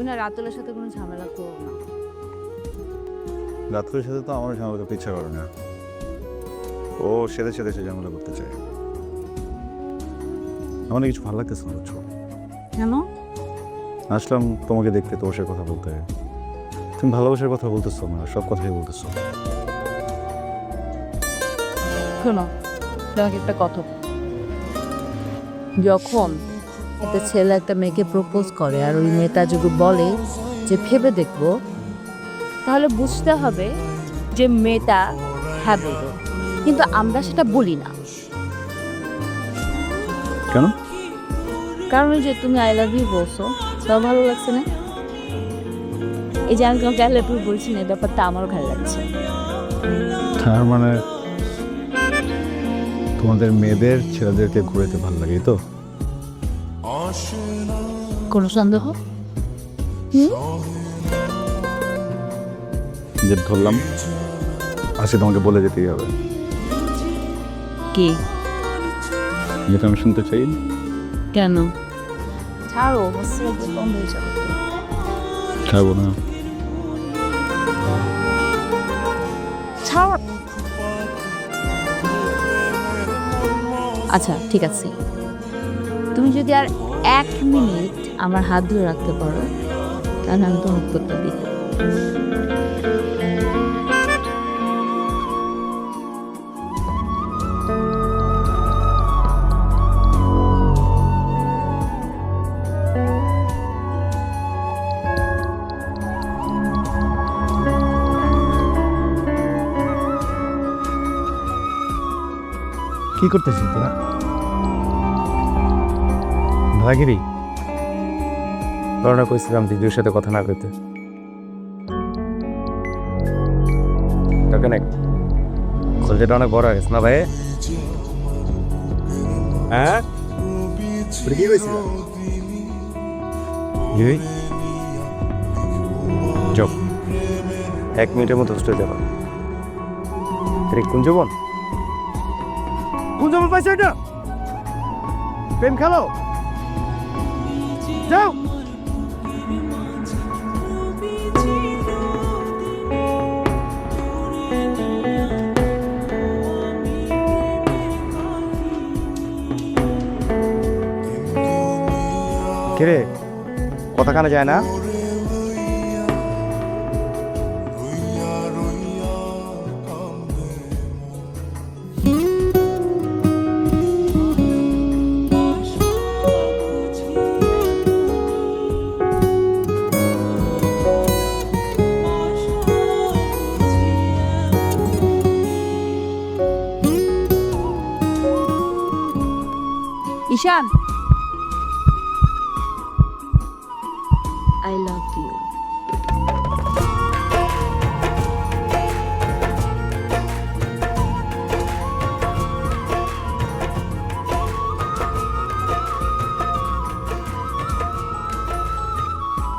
তুমি না রাতুলের সাথে কোনো ঝামেলা করো না। রাত্রের সাথে তো আমার ঝামেলা করতে ইচ্ছা করে না। ও সেদে সেদে সে ঝামেলা করতে চায়। আমার কিছু ভালো লাগতেছে না বুঝছ? কেন? আসলাম তোমাকে দেখতে তোমার সাথে কথা বলতে। তুমি ভালোবাসার কথা বলতেছো না সব কথাই বলতেছো। শোনো তোমাকে একটা কথা যখন একটা ছেলে একটা মেয়েকে প্রপোজ করে আর ওই মেয়েটা যদি বলে যে ভেবে দেখব তাহলে বুঝতে হবে যে মেয়েটা হ্যাঁ কিন্তু আমরা সেটা বলি না। কেন? কারণ ওই যে তুমি আই লাভ ইউ বলছো সব ভালো লাগছে না? এই যে আমি তোমাকে আই লাভ ইউ বলছি না এই ব্যাপারটা আমারও ভালো লাগছে। তার মানে তোমাদের মেয়েদের ছেলেদেরকে ঘুরেতে ভালো লাগে তো? কোনো সন্দেহ যে ধরলাম আজকে তোমাকে বলে যেতেই হবে। কি? যেটা আমি শুনতে চাই। কেন? ছাড়ো হচ্ছে বন্ধ হয়ে যাবে। ছাড়বো না। ছাড়ো। আচ্ছা ঠিক আছে। তুমি যদি আর এক মিনিট আমার হাত ধরে রাখতে পারো, তাহলে আমি তোমার উত্তরটা দিই। কি করতেছিস তোরা? ভাগিরি করোনা কইছিলাম দিদির সাথে কথা না কইতে। কেন কলজাটা অনেক বড় হয়ে গেছে না ভাই? হ্যাঁ? কি কইছিল? ইউই এক মিনিটের মতো হোস্টেল যাবা। আরে, কোন জীবন? কোন জীবন পাইছে এটা? প্রেম খেলো? যাও। কিরে? কথা কানে যায় না? ঈশান। I love